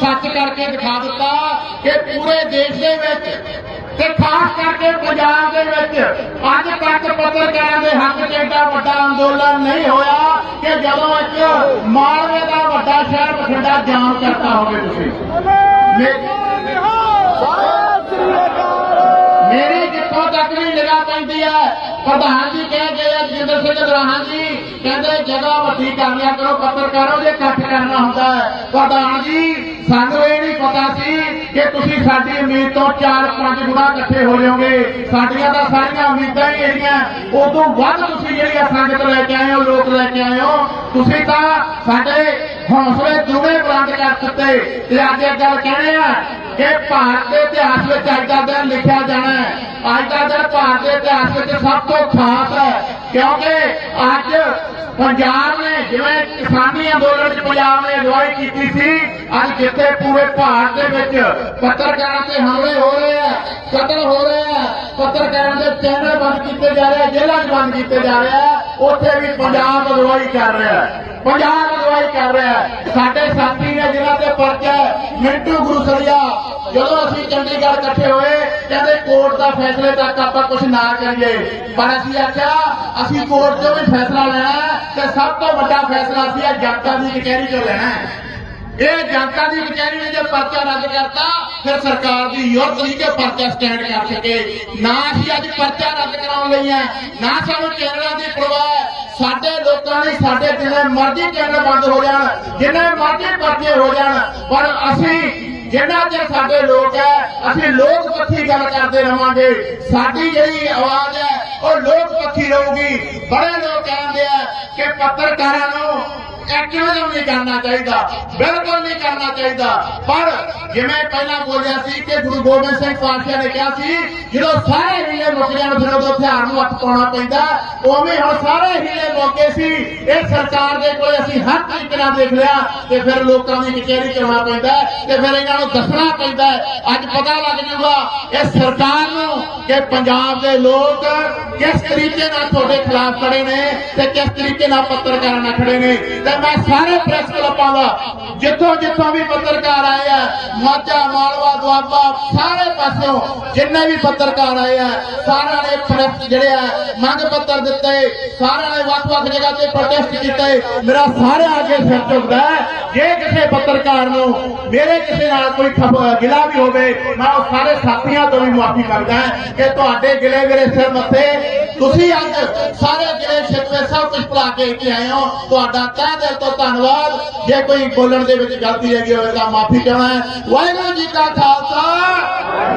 ਸੱਚ ਕਰਕੇ ਦਿਖਾ ਦਿੱਤਾ ਕਿ ਪੂਰੇ ਦੇਸ਼ ਦੇ ਵਿੱਚ ਤੇ ਖਾਸ ਕਰਕੇ ਪੰਜਾਬ ਦੇ ਵਿੱਚ ਅੱਜ ਤੱਕ ਪੱਤਰਕਾਰਾਂ ਦੇ ਹੱਕ 'ਚ ਏਡਾ ਵੱਡਾ ਅੰਦੋਲਨ ਨਹੀਂ ਹੋਇਆ ਕਿ ਜਦੋਂ ਇੱਕ ਮਾਲਵੇ ਦਾ ਵੱਡਾ ਸ਼ਹਿਰ ਬਠਿੰਡਾ ਜਾਮ ਕਰਤਾ ਹੋਵੇ ਤੁਸੀਂ। ਮੇਰੀ ਜਿੱਥੋਂ ਤੱਕ ਵੀ ਨਿਗਾਹ ਪੈਂਦੀ ਹੈ, ਪ੍ਰਧਾਨ ਜੀ ਕਹਿ ਗਏ ਆ ਜਿੰਦਰ ਸਿੰਘ ਦਰਾਹਾਂ ਜੀ, ਕਹਿੰਦੇ ਜਗ੍ਹਾ ਵੱਡੀ ਕਰ ਲਿਆ ਕਰੋ, ਪੱਤਰਕਾਰੋ ਦੇ ਇਕੱਠ ਕਰਨਾ ਹੁੰਦਾ ਹੈ। ਪ੍ਰਧਾਨ ਜੀ ਸਾਨੂੰ ਇਹ ਨਹੀਂ ਪਤਾ ਸੀ ਕਿ ਤੁਸੀਂ ਸਾਡੀ ਉਮੀਦ ਤੋਂ 4-5 ਗੁਣਾ ਇਕੱਠੇ ਹੋ ਜਾਓਗੇ। ਸਾਡੀਆਂ ਤਾਂ ਸਾਰੀਆਂ ਉਮੀਦਾਂ ਹੀ ਜਿਹੜੀਆਂ ਉਦੋਂ ਵੱਧ ਤੁਸੀਂ ਜਿਹੜੀਆਂ ਸੰਗਤ ਲੈ ਕੇ ਆਏ ਹੋ, ਲੋਕ ਲੈ ਕੇ ਆਏ ਹੋ, ਤੁਸੀਂ ਤਾਂ ਸਾਡੇ ਹੌਸਲੇ ਦੁਨੇ ਬੁਲੰਦ ਕਰ ਦਿੱਤੇ। ਤੇ ਅੱਜ ਇਹ ਗੱਲ ਕਹਿਣੇ ਆ ਕਿ ਭਾਰਤ ਦੇ ਇਤਿਹਾਸ ਵਿੱਚ ਅੱਜ ਦਾ ਦਿਨ ਲਿਖਿਆ ਜਾਣਾ ਹੈ। ਅੱਜ ਦਾ ਦਿਨ ਭਾਰਤ ਦੇ ਇਤਿਹਾਸ ਵਿੱਚ ਸਭ ਤੋਂ ਖਾਸ ਹੈ। ਕਿਉਂਕਿ ਅੱਜ ਪੰਜਾਬ ਨੇ ਜਿਵੇਂ ਕਿਸਾਨੀ ਅੰਦੋਲਨ ਵਿੱਚ ਪੰਜਾਬ ਨੇ ਅਗਵਾਈ ਕੀਤੀ ਸੀ, ਅੱਜ ਜਿੱਥੇ ਪੂਰੇ ਭਾਰਤ ਦੇ ਵਿੱਚ ਪੱਤਰਕਾਰਾਂ ਤੇ ਹਮਲੇ ਹੋ ਰਹੇ ਆ, ਕਤਲ ਹੋ ਰਹੇ ਆ, ਪੱਤਰਕਾਰਾਂ ਦੇ ਚੈਨਲ ਬੰਦ ਕੀਤੇ ਜਾ ਰਹੇ ਆ, ਜੇਲ੍ਹਾਂ 'ਚ ਬੰਦ ਕੀਤੇ ਜਾ ਰਹੇ ਆ। ਉੱਥੇ ਵੀ ਪੰਜਾਬ ਅਗਵਾਈ ਕਰ ਰਿਹਾ ਹੈ। ਪੰਜਾਬ ਅਗਵਾਈ ਕਰ ਰਿਹਾ ਹੈ। ਸਾਡੇ ਸਾਥੀ ਨੇ ਜਿਨ੍ਹਾਂ ਤੇ ਪਰਚਾ ਮਿੰਟੂ ਗੁਰਸਰੀਆ ਜਦੋਂ ਅਸੀਂ ਚੰਡੀਗੜ੍ਹ ਇਕੱਠੇ ਹੋਏ, ਕਹਿੰਦੇ ਕੋਰਟ ਦਾ ਫੈਸਲੇ ਤੱਕ ਆਪਾਂ ਕੁਝ ਨਾ ਕਰੀਏ। ਪਰ ਅਸੀਂ ਆਖਿਆ, ਅਸੀਂ ਕੋਰਟ 'ਚੋਂ ਵੀ ਫੈਸਲਾ ਲੈਣਾ ਤੇ ਸਭ ਤੋਂ ਵੱਡਾ ਫੈਸਲਾ ਅਸੀਂ ਇਹ ਜਨਤਾ ਦੀ ਕਚਹਿਰੀ 'ਚੋਂ ਲੈਣਾ ਇਹ ਜਨਤਾ ਦੀ ਕਚਹਿਰੀ ਨੇ ਜੇ ਪਰਚਾ ਰੱਦ ਕਰਤਾ, ਫਿਰ ਸਰਕਾਰ ਦੀ ਯੁਰਤ ਨਹੀਂ ਕਿ ਪਰਚਾ ਸਟੈਂਡ ਕਰ ਸਕੇ। ਨਾ ਅਸੀਂ ਅੱਜ ਪਰਚਾ ਰੱਦ ਕਰਾਉਣ ਲਈ ਹੈ, ਨਾ ਸਾਨੂੰ ਚੈਨਲਾਂ ਦੀ ਪਰਵਾਹ ਸਾਡੇ ਲੋਕਾਂ ਲਈ, ਸਾਡੇ ਜਿੰਨੇ ਮਰਜ਼ੀ ਚੈਨਲ ਬੰਦ ਹੋ ਜਾਣ, ਜਿੰਨੇ ਮਰਜ਼ੀ ਪਰਚੇ ਹੋ ਜਾਣ, ਪਰ ਅਸੀਂ ਜਿੰਨਾ ਚਿਰ ਸਾਡੇ ਲੋਕ ਹੈ, ਅਸੀਂ ਲੋਕ ਪੱਖੀ ਗੱਲ ਕਰਦੇ ਰਵਾਂਗੇ ਸਾਡੀ ਜਿਹੜੀ ਆਵਾਜ਼ ਹੈ ਉਹ ਲੋਕ ਪੱਖੀ ਰਹੂਗੀ। ਬੜੇ ਲੋਕ ਕਹਿੰਦੇ ਆ ਕਿ ਪੱਤਰਕਾਰਾਂ ਨੂੰ ਐਕਟਿਵਿਜ਼ਮ ਨਹੀਂ ਕਰਨਾ ਚਾਹੀਦਾ, ਬਿਲਕੁਲ ਨਹੀਂ ਕਰਨਾ ਚਾਹੀਦਾ। ਪਰ ਜਿਵੇਂ ਪਹਿਲਾਂ ਬੋਲਿਆ ਸੀ ਕਿ ਗੁਰੂ ਗੋਬਿੰਦ ਸਿੰਘ ਪਾਤਸ਼ਾਹ ਨੇ ਕਿਹਾ ਸੀ, ਜਦੋਂ ਸਾਰੇ ਹੀਲੇ ਮੁੱਕ ਜਾਣ ਫਿਰ ਉਦੋਂ ਹਥਿਆਰ ਨੂੰ ਹੱਥ ਪਾਉਣਾ ਪੈਂਦਾ, ਉਵੇਂ ਹੁਣ ਸਾਰੇ ਹੀਲੇ ਮੌਕੇ ਸੀ, ਇਹ ਸਰਕਾਰ ਦੇ ਕੋਲ ਅਸੀਂ ਹਰ ਤਰੀਕੇ ਨਾਲ ਦੇਖ ਲਿਆ ਤੇ ਫਿਰ ਲੋਕਾਂ ਦੀ ਕਚਹਿਰੀ ਕਰਨਾ ਪੈਂਦਾ ਤੇ ਫਿਰ ਇਹਨਾਂ ਨੂੰ ਦੱਸਣਾ ਪੈਂਦਾ ਅੱਜ ਪਤਾ ਲੱਗ ਜੂਗਾ ਇਹ ਸਰਕਾਰ ਨੂੰ ਕਿ ਪੰਜਾਬ ਦੇ ਲੋਕ ਕਿਸ ਤਰੀਕੇ ਨਾਲ ਤੁਹਾਡੇ ਖਿਲਾਫ ਖੜੇ ਨੇ ਤੇ ਕਿਸ ਤਰੀਕੇ ਨਾਲ ਪੱਤਰਕਾਰਾਂ ਨਾਲ ਖੜੇ ਨੇ, ਤੇ ਮੈਂ ਸਾਰੇ ਪ੍ਰੈਸ ਕਲੱਬਾਂ ਦਾ ਜਿੱਥੋਂ ਜਿੱਥੋਂ ਵੀ ਪੱਤਰਕਾਰ ਆਏ ਮਾਝਾ, ਮਾਲਵਾ, ਦੁਆਬਾ, ਸਾਰੇ ਪਾਸਿਓਂ ਜਿੰਨੇ ਵੀ ਪੱਤਰਕਾਰ ਆਏ ਆ, ਸਾਰਿਆਂ ਨੇ ਪ੍ਰੈਸ ਜਿਹੜੇ ਆ, ਮੰਗ ਪੱਤਰ ਦਿੱਤੇ, ਸਾਰਿਆਂ ਨੇ ਵੱਖ-ਵੱਖ ਜਗ੍ਹਾ ਤੇ ਪ੍ਰੋਟੈਸਟ ਕੀਤੇ। ਮੇਰਾ ਸਾਰਿਆਂ ਅੱਗੇ ਸਿਰ ਝੁਕਦਾ ਜੇ ਕਿਸੇ ਪੱਤਰਕਾਰ ਨੂੰ ਮੇਰੇ ਕਿਸੇ ਨਾਲ ਕੋਈ ਗਿਲਾ ਵੀ ਹੋਵੇ, ਮੈਂ ਉਹ ਸਾਰੇ ਸਾਥੀਆਂ ਤੋਂ ਵੀ ਮਾਫੀ ਮੰਗਦਾ ਕਿ ਤੁਹਾਡੇ ਗਿਲੇ ਮੇਰੇ ਸਿਰ ਮੱਥੇ, ਤੁਸੀਂ ਅੱਜ ਸਾਰੇ ਗਿਲੇ ਕੇ ਇੱਥੇ ਆਏ ਹੋ। ਤੁਹਾਡਾ ਤਹਿ ਦਿਲ ਤੋਂ ਧੰਨਵਾਦ। ਜੇ ਕੋਈ ਬੋਲਣ ਦੇ ਵਿੱਚ ਗਲਤੀ ਹੈਗੀ ਹੋਵੇ ਤਾਂ ਮਾਫੀ ਚਾਹਣਾ ਵਾਹਿਗੁਰੂ ਜੀ ਕਾ ਖਾਲਸਾ।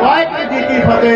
ਵਾਹਿਗੁਰੂ ਜੀ ਕੀ ਫਤਿਹ।